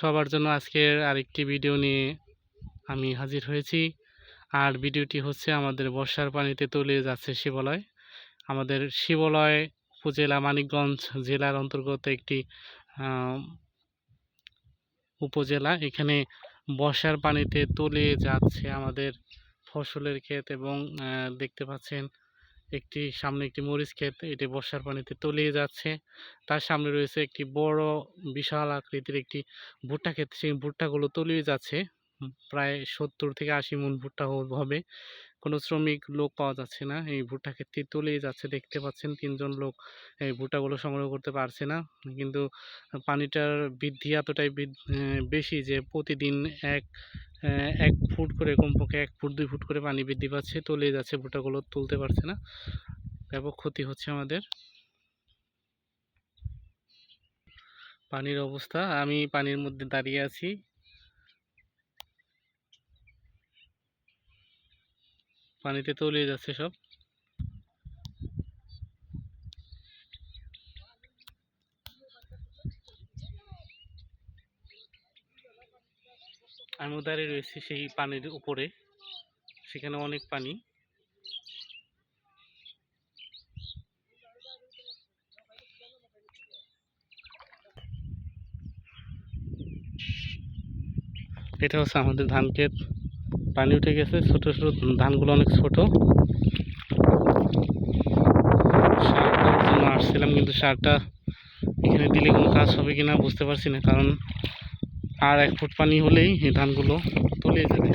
সবার জন্য আজকের আরেকটি ভিডিও নিয়ে আমি হাজির হয়েছি। আর ভিডিওটি হচ্ছে আমাদের বর্ষার পানিতে তলিয়ে যাচ্ছে শিবলয়। আমাদের শিবলয় উপজেলা মানিকগঞ্জ জেলার অন্তর্গত একটি উপজেলা। এখানে বর্ষার পানিতে তলিয়ে যাচ্ছে আমাদের ফসলের ক্ষেত এবং দেখতে পাচ্ছেন একটি, সামনে একটি মরিচ ক্ষেত, এটি বর্ষার পানিতে তলিয়ে যাচ্ছে। তার সামনে রয়েছে একটি বড়, বিশাল আকৃতির একটি ভুট্টা ক্ষেত। সেই ভুট্টাগুলো তলিয়ে যাচ্ছে। প্রায় সত্তর থেকে আশি মন ভুট্টা হবে। কোনো শ্রমিক, লোক পাওয়া যাচ্ছে না। এই ভুট্টা ক্ষেতটি তলিয়ে যাচ্ছে। দেখতে পাচ্ছেন তিনজন লোক এই ভুট্টাগুলো সংগ্রহ করতে পারছে না। কিন্তু পানিটার বৃদ্ধি এতটাই বেশি যে প্রতিদিন এক এক ফুট করে কমপক্ষে এক ফুট, দুই ফুট করে পানি বৃদ্ধি পাচ্ছে, তলিয়ে যাচ্ছে, ভুট্টাগুলো তুলতে পারছে না। ব্যাপক ক্ষতি হচ্ছে আমাদের। পানির অবস্থা, আমি পানির মধ্যে দাঁড়িয়ে আছি। পানিতে তলিয়ে যাচ্ছে সব। আমিও দাঁড়িয়ে রয়েছি সেই পানির উপরে। সেখানে অনেক পানি। এটা হচ্ছে আমাদের ধান ক্ষেত। পানি উঠে গেছে। ছোট ছোট ধানগুলো অনেক ছোট। সার দেওয়ার জন্য আসছিলাম, কিন্তু সারটা এখানে দিলে কোনো কাজ হবে কিনা বুঝতে পারছি না, কারণ আর এক ফুট পানি হলেই ধানগুলো তলিয়ে যাবে।